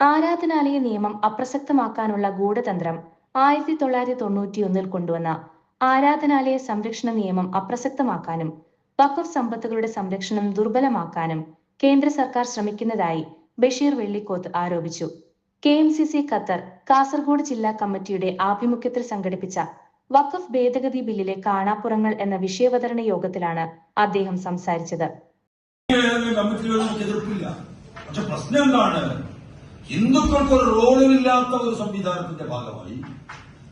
ആരാധനാലയ നിയമം അപ്രസക്തമാക്കാനുള്ള ഗൂഢതന്ത്രം ആയിരത്തി തൊള്ളായിരത്തി തൊണ്ണൂറ്റിയൊന്നിൽ കൊണ്ടുവന്ന ആരാധനാലയ സംരക്ഷണ നിയമം അപ്രസക്തമാക്കാനും വഖഫ് സമ്പത്തുകളുടെ സംരക്ഷണം ദുർബലമാക്കാനും കേന്ദ്ര സർക്കാർ ശ്രമിക്കുന്നതായി ബഷീർ വെള്ളിക്കോത്ത് ആരോപിച്ചു. K M C C Qatar Kasaragod ജില്ലാ കമ്മിറ്റിയുടെ ആഭിമുഖ്യത്തിൽ സംഘടിപ്പിച്ച വഖഫ് ഭേദഗതി ബില്ലിലെ കാണാപ്പുറങ്ങൾ എന്ന വിഷയവതരണ യോഗത്തിലാണ് അദ്ദേഹം സംസാരിച്ചത്. പ്രശ്നം എന്താണ്? ഹിന്ദുക്കൾക്ക് ഒരു റോളും ഇല്ലാത്ത ഒരു സംവിധാനത്തിന്റെ ഭാഗമായി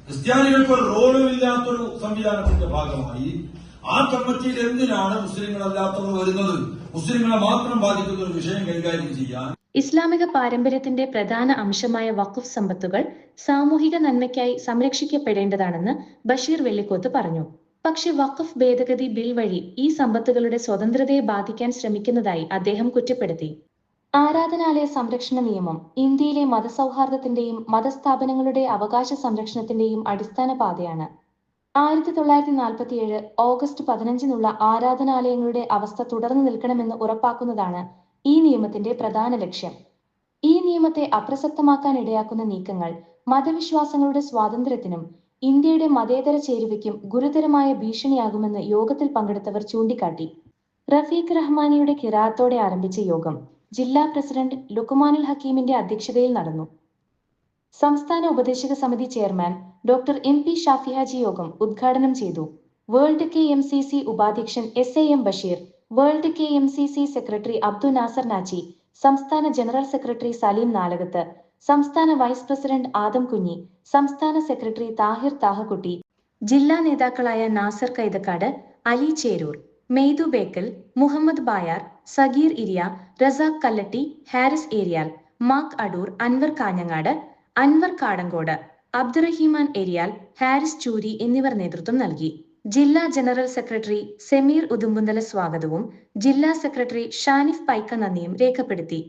ക്രിസ്ത്യാനികൾക്ക് ഒരു റോളും ഇല്ലാത്തൊരു സംവിധാനത്തിന്റെ ഭാഗമായി ആ കമ്മിറ്റിയിൽ എന്തിനാണ് മുസ്ലിങ്ങളല്ലാത്തവർ വരുന്നത്? മുസ്ലിങ്ങളെ മാത്രം ബാധിക്കുന്ന ഒരു വിഷയം കൈകാര്യം ചെയ്യാൻ ഇസ്ലാമിക പാരമ്പര്യത്തിന്റെ പ്രധാന അംശമായ വഖഫ് സമ്പത്തുകൾ സാമൂഹിക നന്മയ്ക്കായി സംരക്ഷിക്കപ്പെടേണ്ടതാണെന്ന് ബഷീർ വെള്ളിക്കോത്ത് പറഞ്ഞു. പക്ഷെ വഖഫ് ഭേദഗതി ബിൽ വഴി ഈ സമ്പത്തുകളുടെ സ്വതന്ത്രതയെ ബാധിക്കാൻ ശ്രമിക്കുന്നതായി അദ്ദേഹം കുറ്റപ്പെടുത്തി. ആരാധനാലയ സംരക്ഷണ നിയമം ഇന്ത്യയിലെ മതസൗഹാർദ്ദത്തിന്റെയും മതസ്ഥാപനങ്ങളുടെ അവകാശ സംരക്ഷണത്തിന്റെയും അടിസ്ഥാന പാതയാണ്. ആയിരത്തി തൊള്ളായിരത്തി നാൽപ്പത്തിയേഴ് ഓഗസ്റ്റ് പതിനഞ്ചിനുള്ള ആരാധനാലയങ്ങളുടെ അവസ്ഥ തുടർന്നു നിൽക്കണമെന്ന് ഉറപ്പാക്കുന്നതാണ് ഈ നിയമത്തിന്റെ പ്രധാന ലക്ഷ്യം. ഈ നിയമത്തെ അപ്രസക്തമാക്കാൻ ഇടയാക്കുന്ന നീക്കങ്ങൾ മതവിശ്വാസങ്ങളുടെ സ്വാതന്ത്ര്യത്തിനും ഇന്ത്യയുടെ മതേതര ചേരുവയ്ക്കും ഗുരുതരമായ ഭീഷണിയാകുമെന്ന് യോഗത്തിൽ പങ്കെടുത്തവർ ചൂണ്ടിക്കാട്ടി. റഫീഖ് റഹ്മാനിയുടെ കിറാത്തോടെ ആരംഭിച്ച യോഗം ജില്ലാ പ്രസിഡന്റ് ലുക്കുമാനുൽ ഹക്കീമിന്റെ അധ്യക്ഷതയിൽ നടന്നു. സംസ്ഥാന ഉപദേശക സമിതി chairman doctor M P Shafi Haji യോഗം ഉദ്ഘാടനം ചെയ്തു. World K M C C ഉപാധ്യക്ഷൻ S A M Basheer world K M C C secretary Abdu Nasser Nachi സംസ്ഥാന ജനറൽ സെക്രട്ടറി സലീം നാലകത്ത് സംസ്ഥാന വൈസ് പ്രസിഡന്റ് ആദം കുഞ്ഞി സംസ്ഥാന സെക്രട്ടറി താഹിർ താഹക്കുട്ടി ജില്ലാ നേതാക്കളായ നാസർ കൈതക്കാട് അലി ചേരൂർ മെയ്തു ബേക്കൽ മുഹമ്മദ് ബായാർ സഗീർ ഇരിയ റസാഖ് കല്ലട്ടി ഹാരിസ് ഏരിയാൽ മാക് അടൂർ അൻവർ കാഞ്ഞങ്ങാട് അൻവർ കാടങ്കോട് അബ്ദുറഹീമാൻ ഏരിയാൽ ഹാരിസ് ചൂരി എന്നിവർ നേതൃത്വം നൽകി. ജില്ലാ ജനറൽ സെക്രട്ടറി സെമീർ ഉദുമ്പുന്തല സ്വാഗതവും ജില്ലാ സെക്രട്ടറി ഷാനിഫ് പൈക്ക നന്ദിയും രേഖപ്പെടുത്തി.